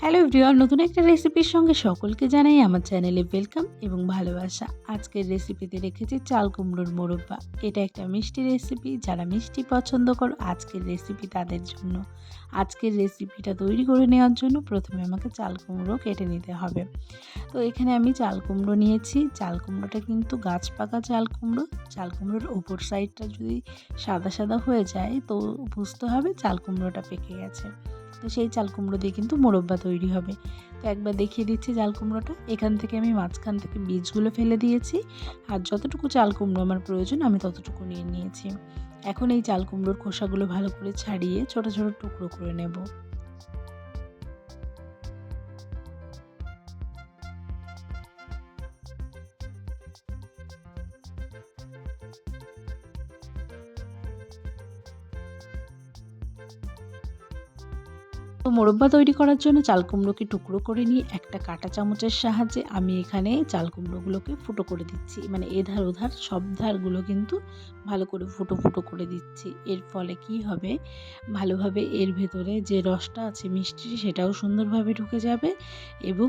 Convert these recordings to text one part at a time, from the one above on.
Hello everyone নতুন একটা রেসিপির সঙ্গে সকলকে জানাই আমার চ্যানেলে ওয়েলকাম এবং ভালোবাসা। আজকের রেসিপিতে রেখেছি চাল কুমড়োর মোরব্বা। এটা একটা মিষ্টি রেসিপি যারা মিষ্টি পছন্দ করো, আজকের রেসিপি তাদের জন্য। আজকের রেসিপিটা তৈরি করে নেওয়ার জন্য প্রথমে আমাকে চাল কুমড়ো কেটে নিতে হবে। তো এখানে আমি চাল কুমড়ো নিয়েছি। চাল কুমড়োটা কিন্তু গাছ পাকা চাল কুমড়ো। চাল কুমড়োর ওপর সাইডটা যদি সাদা সাদা হয়ে যায়, তো বুঝতে হবে চাল কুমড়োটা পেকে গেছে। তো সেই চাল কুমড়ো দিয়ে কিন্তু মোরব্বা তৈরি হবে। তো একবার দেখিয়ে দিচ্ছি চাল কুমড়োটা। এখান থেকে আমি মাঝখান থেকে বীজগুলো ফেলে দিয়েছি। আর যতটুকু চাল কুমড়ো আমার প্রয়োজন, আমি ততটুকু নিয়ে নিয়েছি। এখন এই চাল কুমড়োর খোসাগুলো ভালো করে ছাড়িয়ে ছোটো ছোটো টুকরো করে নেব। তো মোরব্বা তৈরি করার জন্য চাল কুমড়োকে টুকরো করে নিয়ে একটা কাটা চামচের সাহায্যে আমি এখানে চাল কুমড়োগুলোকে ফুটো করে দিচ্ছি। মানে এধার ওধার সব ধারগুলো কিন্তু ভালো করে ফুটো ফুটো করে দিচ্ছি। এর ফলে কি হবে? ভালোভাবে এর ভেতরে যে রসটা আছে মিষ্টি, সেটাও সুন্দরভাবে ঢুকে যাবে এবং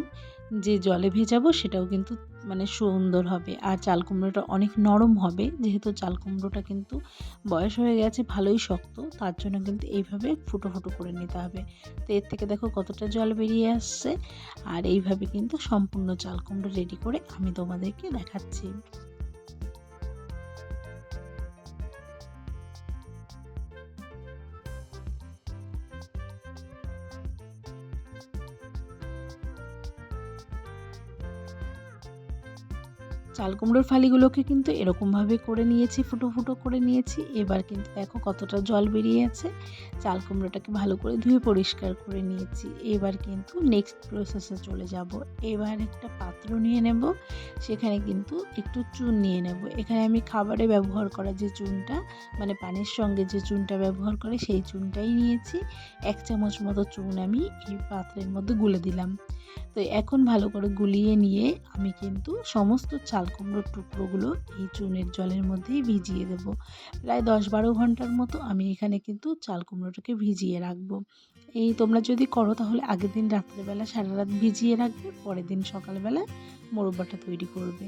যে জলে ভেজাবো সেটাও কিন্তু মানে সুন্দর হবে। আর চাল কুমড়োটা অনেক নরম হবে, যেহেতু চাল কুমড়োটা কিন্তু বয়স হয়ে গেছে, ভালোই শক্ত, তার জন্য কিন্তু এইভাবে ফুটো ফুটো করে নিতে হবে। তো এর থেকে দেখো কতটা জল বেরিয়ে আসছে, আর এইভাবে কিন্তু সম্পূর্ণ চাল কুমড়ো রেডি করে আমি তোমাদেরকে দেখাচ্ছি। চাল কুমড়োর ফালিগুলোকে কিন্তু এরকমভাবে করে নিয়েছি, ফুটো ফুটো করে নিয়েছি। এবার কিন্তু দেখো কতটা জল বেরিয়ে আছে চাল কুমড়োটাকে ভালো করে ধুয়ে পরিষ্কার করে নিয়েছি। এবার কিন্তু নেক্সট প্রসেসে চলে যাব। এবার একটা পাত্র নিয়ে নেব। সেখানে কিন্তু একটু চুন নিয়ে নেব। এখানে আমি খাবারে ব্যবহার করা যে চুনটা মানে পানির সঙ্গে যে চুনটা ব্যবহার করে, সেই চুনটাই নিয়েছি। এক চামচ মতো চুন আমি এই পাত্রের মধ্যে গুলে দিলাম। তো এখন ভালো করে গুলিয়ে নিয়ে আমি কিন্তু সমস্ত চাল কুমড়োর টুকরোগুলো এই চুনের জলের মধ্যেই ভিজিয়ে দেব। প্রায় দশ বারো ঘণ্টার মতো আমি এখানে কিন্তু চাল কুমড়োটাকে ভিজিয়ে রাখব। এই তোমরা যদি করো তাহলে আগের দিন রাত্রেবেলা সারা রাত ভিজিয়ে রাখবে, পরের দিন সকালবেলা মোরব্বাটা তৈরি করবে।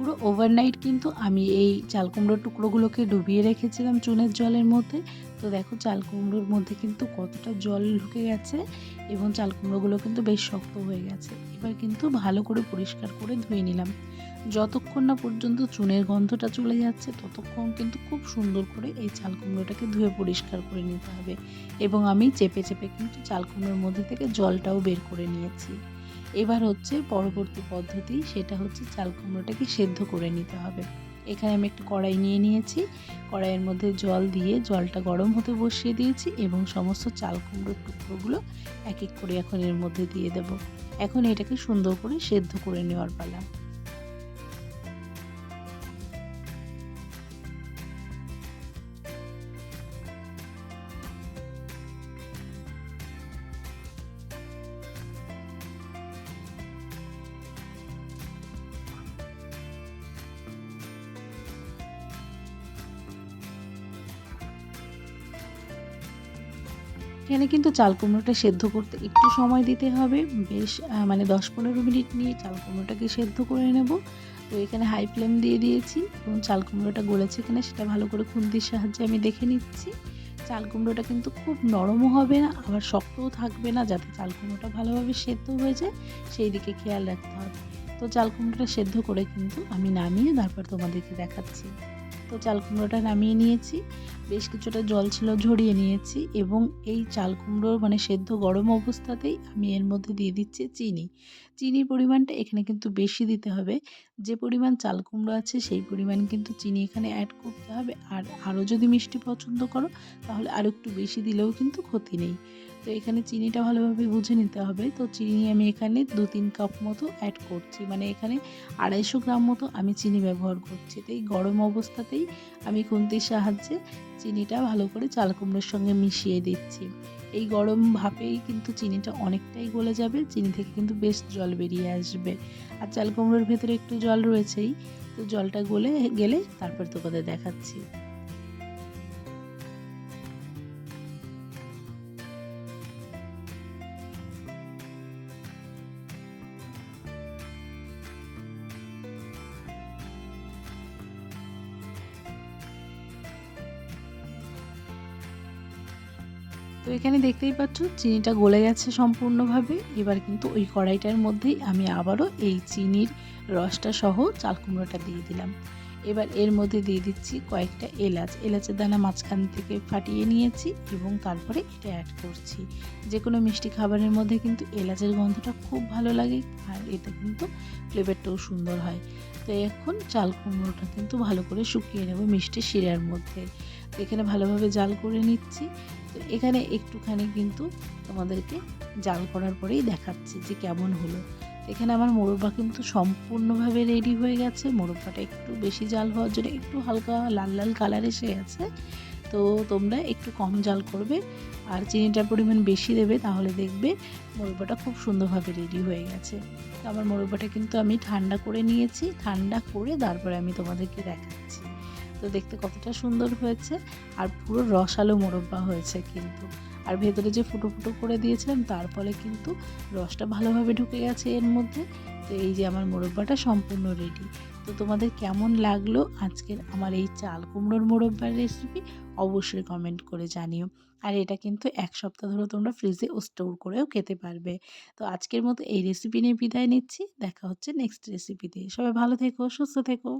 পুরো ওভারনাইট কিন্তু আমি এই চাল কুমড়োর টুকরোগুলোকে ডুবিয়ে রেখেছিলাম চুনের জলের মধ্যে। তো দেখো চাল কুমড়োর মধ্যে কিন্তু কতটা জল ঢুকে গেছে এবং চাল কুমড়োগুলো কিন্তু বেশ শক্ত হয়ে গেছে। এবার কিন্তু ভালো করে পরিষ্কার করে ধুয়ে নিলাম। যতক্ষণ না পর্যন্ত চুনের গন্ধটা চলে যাচ্ছে, ততক্ষণ কিন্তু খুব সুন্দর করে এই চাল কুমড়োটাকে ধুয়ে পরিষ্কার করে নিতে হবে। এবং আমি চেপে চেপে কিন্তু চাল কুমড়োর মধ্যে থেকে জলটাও বের করে নিয়েছি। এবার হচ্ছে পরবর্তী পদ্ধতি সেটা হচ্ছে চাল কুমড়োটাকে সেদ্ধ করে নিতে হবে। এখানে আমি একটু কড়াই নিয়ে নিয়েছি। কড়াইয়ের মধ্যে জল দিয়ে জলটা গরম হতে বসিয়ে দিয়েছি এবং সমস্ত চাল কুমড়োর টুকরোগুলো এক এক করে এখন এর মধ্যে দিয়ে দেব। এখন এটাকে সুন্দর করে সেদ্ধ করে নেওয়ার পালা। এখানে কিন্তু চাল কুমড়োটা সেদ্ধ করতে একটু সময় দিতে হবে। বেশ মানে দশ পনেরো মিনিট নিয়ে চাল কুমড়োটাকে সেদ্ধ করে নেব। তো এখানে হাই ফ্লেম দিয়ে দিয়েছি এবং চাল কুমড়োটা গলেছে কিনা সেটা ভালো করে খুন্তির সাহায্যে আমি দেখে নিচ্ছি। চাল কুমড়োটা কিন্তু খুব নরমও হবে না, আবার শক্তও থাকবে না যাতে চাল কুমড়োটা ভালোভাবে সেদ্ধ হয়ে যায়। সেই দিকে খেয়াল রাখতে হবে। তো চাল কুমড়োটা সেদ্ধ করে কিন্তু আমি নামিয়ে তারপর তোমাদেরকে দেখাচ্ছি। তো চাল কুমড়োটা নামিয়ে নিয়েছি। বেশ কিছুটা জল ছিল, ঝরিয়ে নিয়েছি এবং এই চাল কুমড়োর মানে সেদ্ধ গরম অবস্থাতেই আমি এর মধ্যে দিয়ে দিচ্ছি চিনি। চিনির পরিমাণটা এখানে কিন্তু বেশি দিতে হবে। যে পরিমাণ চাল কুমড়ো আছে সেই পরিমাণ কিন্তু চিনি এখানে অ্যাড করতে হবে। আর আরও যদি মিষ্টি পছন্দ করো, তাহলে আরও একটু বেশি দিলেও কিন্তু ক্ষতি নেই। তো এখানে চিনিটা ভালোভাবে বুঝে নিতে হবে। তো চিনি আমি এখানে দু তিন কাপ মতো অ্যাড করছি। মানে এখানে আড়াইশো গ্রাম মতো আমি চিনি ব্যবহার করছি। তো এই গরম অবস্থাতেই আমি খুন্তির সাহায্যে চিনিটা ভালো করে চাল কুমড়োর সঙ্গে মিশিয়ে দিচ্ছি। এই গরম ভাপেই কিন্তু চিনিটা অনেকটাই গলে যাবে, চিনি থেকে কিন্তু বেশ জল বেরিয়ে আসবে। আর চাল কুমড়োর ভেতরে একটু জল রয়েছেই, তো জলটা গলে গেলে তারপর তোমাদের দেখাচ্ছি। এখানে দেখতেই পাচ্ছ, চিনিটা গলে গেছে সম্পূর্ণভাবে। এবার কিন্তু ওই কড়াইটার মধ্যেই আমি আবারও এই চিনির রসটা সহ চাল কুমড়োটা দিয়ে দিলাম। এবার এর মধ্যে দিয়ে দিচ্ছি কয়েকটা এলাচ। এলাচের দানা মাঝখান থেকে ফাটিয়ে নিয়েছি এবং তারপরে এটা অ্যাড করছি। যে কোনো মিষ্টি খাবারের মধ্যে কিন্তু এলাচের গন্ধটা খুব ভালো লাগে আর এটা কিন্তু ফ্লেভারটাও সুন্দর হয়। তো এখন চাল কুমড়োটা কিন্তু ভালো করে শুকিয়ে নেব মিষ্টি শিরার মধ্যে। এখানে ভালোভাবে জাল করে নিচ্ছি। তো এখানে একটুখানি কিন্তু তোমাদেরকে জাল করার পরেই দেখাচ্ছি যে কেমন হলো। এখানে আমার মোরব্বা কিন্তু সম্পূর্ণভাবে রেডি হয়ে গেছে। মোরব্বাটা একটু বেশি জাল হওয়ার জন্য একটু হালকা লাল লাল কালার এসে গেছে। তো তোমরা একটু কম জাল করবে আর চিনিটার পরিমাণ বেশি দেবে তাহলে দেখবে মোরব্বাটা খুব সুন্দরভাবে রেডি হয়ে গেছে। তো আমার মোরব্বাটা কিন্তু আমি ঠান্ডা করে নিয়েছি। ঠান্ডা করে তারপরে আমি তোমাদেরকে দেখাচ্ছি। তো দেখতে কতটা সুন্দর হয়েছে আর পুরো রসালো মোরব্বা হয়েছে কিন্তু। আর ভেতরে যে ফুটো ফুটো করে দিয়েছিলাম, তার ফলে কিন্তু রসটা ভালোভাবে ঢুকে গেছে এর মধ্যে। তো এই যে আমার মোরব্বাটা সম্পূর্ণ রেডি তো তোমাদের কেমন লাগল আজকের আমার এই চাল কুমড়োর মোরব্বার রেসিপি অবশ্যই কমেন্ট করে জানিও। আর এটা কিন্তু এক সপ্তাহ ধরে তোমরা ফ্রিজে স্টোর করেও খেতে পারবে। তো আজকের মতো এই রেসিপি নিয়ে বিদায় নিচ্ছি। দেখা হচ্ছে নেক্সট রেসিপিতে সবাই ভালো থেকো, সুস্থ থেকো।